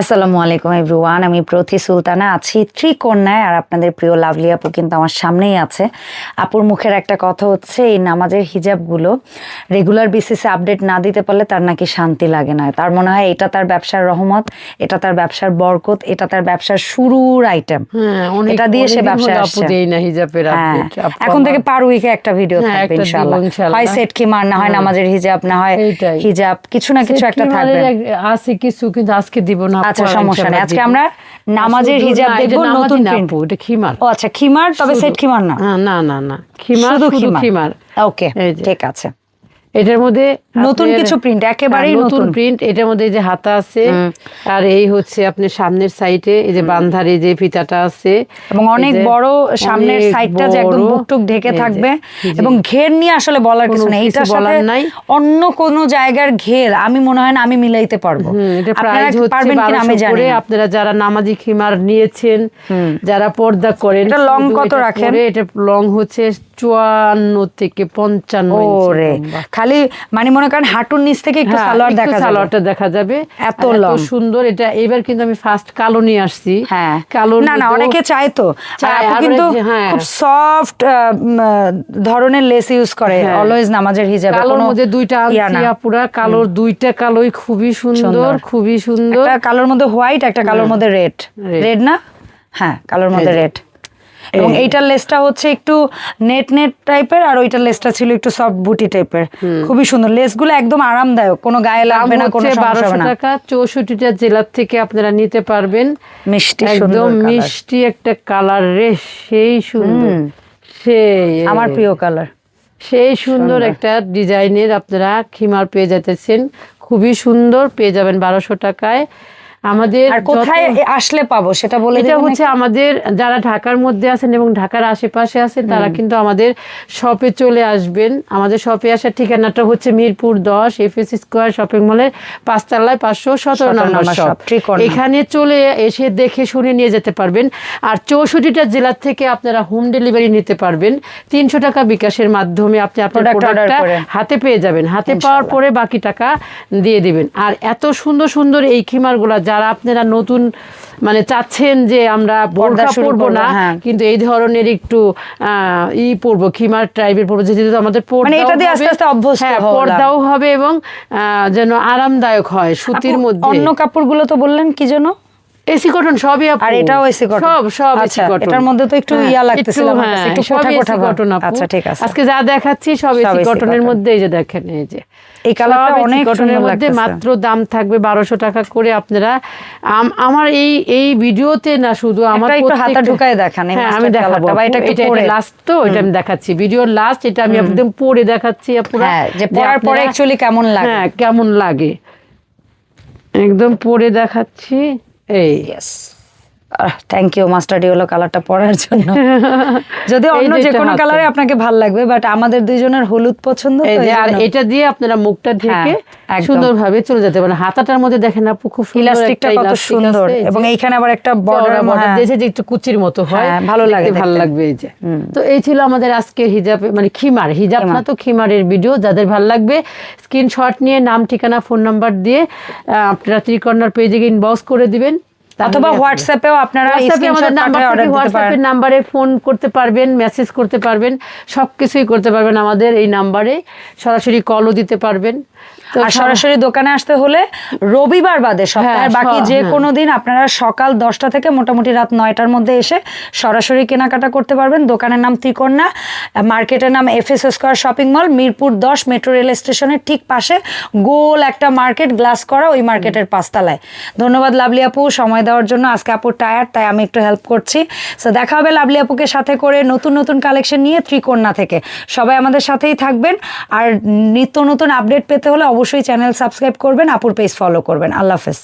আসসালামু আলাইকুম এভরিওয়ান আমি প্রতি সুলতানা আছি ত্রিকন্যায় আর আপনাদের প্রিয় লাভলি আপু কিন্তু আমার সামনেই আছে। আপুর মুখের একটা কথা হচ্ছে এই নামাজের হিজাবগুলো রেগুলার বেসিসে আপডেট না দিতে পারলে তার নাকি শান্তি লাগে না। তার মনে হয় এটা তার ব্যবসার রহমত এটা তার ব্যবসার বরকত এটা তার ব্যবসার শুরুর আইটেম হ্যাঁ, এটা দিয়ে সে ব্যবসায় আসছে। হিজাবের হ্যাঁ। এখন থেকে পার উইকে একটা ভিডিও হ্যাঁ, থাকবে ইনশাআল্লাহ। হয় সেট খিমার না হয় নামাজের হিজাব না হয় হিজাব কিছু না কিছু একটা থাকবে। আছে কিছু কিন্তু আজকে দিব না। আচ্ছা সমস্যা নেই। আজকে আমরা নামাজের হিজাব দেখব নতুন প্রিন্ট এটা খিমার। ও আচ্ছা খিমার তবে। সেট খিমার না? না না না খিমার শুধু খিমার। ওকে ঠিক আছে। এটার মধ্যে নতুন কিছু প্রিন্ট একেবারেই হ্যাঁ, নতুন। প্রিন্ট এটার মধ্যে যে হাতা আছে আর এই হচ্ছে আপনার সামনের সাইডে এই যে বান্ধার এই যে ফিতাটা আছে এবং অনেক বড় সামনের সাইডটা যে একদম বুকটুক ঢেকে থাকবে এবং ঘের নিয়ে আসলে বলার কিছু নেই। এটার বলার নাই। অন্য কোনো জায়গার ঘের আমি মনে হয় না আমি মিলাইতে পারব। এটা আপনারা প্রাইস হচ্ছে পারবেন কিনা আমি 1200 জানি আপনারা যারা নামাজি খিমার নিয়েছেন যারা পর্দা করেন এটা শুধু কত রাখেন? এটা লং হচ্ছে চুয়ান্ন থেকে পঞ্চান্ন ওরে খালি মানে মনে করেন হাঁটুর নিচ থেকে একটু হ্যাঁ, সালোয়ার দেখা যাবে। সালোয়ারটা দেখা যাবে। এত সুন্দর এটা এবার কিন্তু আমি ফার্স্ট কালো নিয়ে আসছি। হ্যাঁ। কালো না না অনেকে চায় তো। কিন্তু হ্যাঁ। খুব সফট ধরনের লেস ইউজ করে। হ্যাঁ। অলওয়েজ নামাজের হিজাবে। কালোর মধ্যে দুইটা আনছি কালোর দুইটা কালোই খুবই সুন্দর। খুবই সুন্দর। কালোর মধ্যে হোয়াইট একটা কালোর মধ্যে রেড রেড না? হ্যাঁ কালোর মধ্যে রেড এবং এইটার লেসটা হচ্ছে একটু নেট নেট টাইপের আর ওইটার লেসটা ছিল একটু সফট বুটি টাইপের। খুবই সুন্দর। লেসগুলো একদম আরামদায়ক। কোনো গায়ে লাগবে না কোনো সমস্যা বারোশো না। টাকা। চৌষট্টিটা জেলার থেকে আপনারা নিতে পারবেন। মিষ্টি সুন্দর একদম মিষ্টি একটা কালার রে সেই সুন্দর। সেই। আমার প্রিয় কালার। সেই সুন্দর একটা ডিজাইনের আপনারা খিমার পেয়ে যেতেছেন খুবই সুন্দর। পেয়ে যাবেন বারোশো টাকায়। আমাদের আর কোথায় আসলে পাবো সেটা বলে এটা হচ্ছে আমাদের যারা ঢাকার মধ্যে আছেন এবং ঢাকার আশেপাশে আছেন তারা কিন্তু আমাদের শপে চলে আসবেন। আমাদের শপে আসার ঠিকানাটা হচ্ছে মিরপুর দশ এফএস স্কোয়ার শপিং মলের পাঁচতলায় পাঁচশো সতেরো নম্বর শপ এখানে চলে এসে দেখে শুনে নিয়ে যেতে পারবেন। আর চৌষট্টিটা জেলার থেকে আপনারা হোম ডেলিভারি নিতে পারবেন। তিনশো টাকা বিকাশের মাধ্যমে আপনি আপনার প্রোডাক্টটা হাতে পেয়ে যাবেন। হাতে পাওয়ার পরে বাকি টাকা দিয়ে দিবেন। আর এত সুন্দর সুন্দর এই খিমারগুলা যারা আপনারা নতুন মানে চাচ্ছেন যে আমরা বোরখা পরবো না হ্যাঁ। কিন্তু এই ধরনের একটু আহ, ই পরবো খিমার টাইপের পরবো যেহেতু আমাদের পর্দাও মানে হবে, হ্যাঁ। পর্দাও হবে এবং আহ, যেন আরামদায়ক হয় সুতির মধ্যে অন্য কাপড়গুলো তো বললেন কি জন্য এসি কটন সবই আপু। আর এটাও AC cotton? সব সব এসি আচ্ছা, কটন এটার মধ্যে তো একটু হ্যাঁ, ইয়া লাগতেছিল আমার কাছে, একটু কোঠা কোঠা ভাব। আপু। আচ্ছা, ঠিক আছে। আজকে যা দেখাচ্ছি সব এসি কটনের মধ্যে এই যে দেখেন এই যে এই কালারটা অনেক cotton-এর মধ্যে মাত্র দাম থাকবে বারোশো টাকা করে আপনারা আমার এই এই ভিডিওতে না শুধু আমার একটু হাতা ঢুকায় দেখান, হ্যাঁ আমি দেখাবো বা এটা একটু পরে। লাস্ট তো এটা আমি দেখাচ্ছি ভিডিওর লাস্ট এটা আমি একদম পরে দেখাচ্ছি হ্যাঁ, যে পরার পরে আপনারা- actually কেমন লাগে। হ্যাঁ কেমন লাগে একদম পরে দেখাচ্ছি এই ইয়েস থ্যাংক ইউ মাস্টার ডিওলো কালারটা পরার জন্য। যদি অন্য যে কোনো কালারে আপনাকে ভালো লাগবে বাট আমাদের দুইজনের হলুদ পছন্দ আর এটা দিয়ে আপনারা মুখটা ঢেকে হ্যাঁ, সুন্দরভাবে চলে যেতে পারেন। হাতাটার মধ্যে দেখেন আপু খুব ইলাস্টিকটা একটা কত সুন্দর। এবং এইখানে আবার একটা বর্ডার border দিয়েছে যে একটু কুচির মতো হয়। হ্যাঁ, ভালো লাগে ভালো লাগবে এই যে। তো এই ছিল আমাদের আজকে হিজাব মানে খিমার। হিজাব না তো খিমারের ভিডিও যাদের ভালো লাগবে স্ক্রিনশট নিয়ে নাম ঠিকানা ফোন নাম্বার দিয়ে আপনারা ত্রিকর্ণার পেজে ইনবক্স করে দিবেন। অথবা হোয়াটসঅ্যাপেও আপনারা হোয়াটসঅ্যাপের নাম্বারে ফোন করতে পারবেন মেসেজ করতে পারবেন সব কিছুই করতে পারবেন আমাদের এই নাম্বারে সরাসরি কলও দিতে পারবেন। আর সরাসরি দোকানে আসতে হলে রবিবার বাদে সপ্তাহের হ্যাঁ, বাকি যে হ্যাঁ। কোনো দিন আপনারা সকাল দশটা থেকে মোটামুটি রাত নয়টার মধ্যে এসে সরাসরি কেনাকাটা করতে পারবেন। দোকানের নাম ত্রিকন্যা মার্কেটের নাম F S square shopping mall Mirpur দশ মেট্রো রেল স্টেশনের ঠিক পাশে গোল একটা মার্কেট গ্লাস করা ওই মার্কেটের পাঁচতলায়। ধন্যবাদ লাভলি আপু সময় দেওয়ার জন্য আজকে আপুর টায়ার, তাই আমি একটু হেল্প করছি। সো দেখা হবে লাভলি আপুকে সাথে করে নতুন নতুন কালেকশন নিয়ে ত্রিকন্যা থেকে। সবাই আমাদের সাথেই থাকবেন। আর নিত্য নতুন আপডেট পেতে হলে অবশ্যই চ্যানেল সাবস্ক্রাইব করবেন, আপুর পেজ ফলো করবেন। আল্লাহ হাফেজ।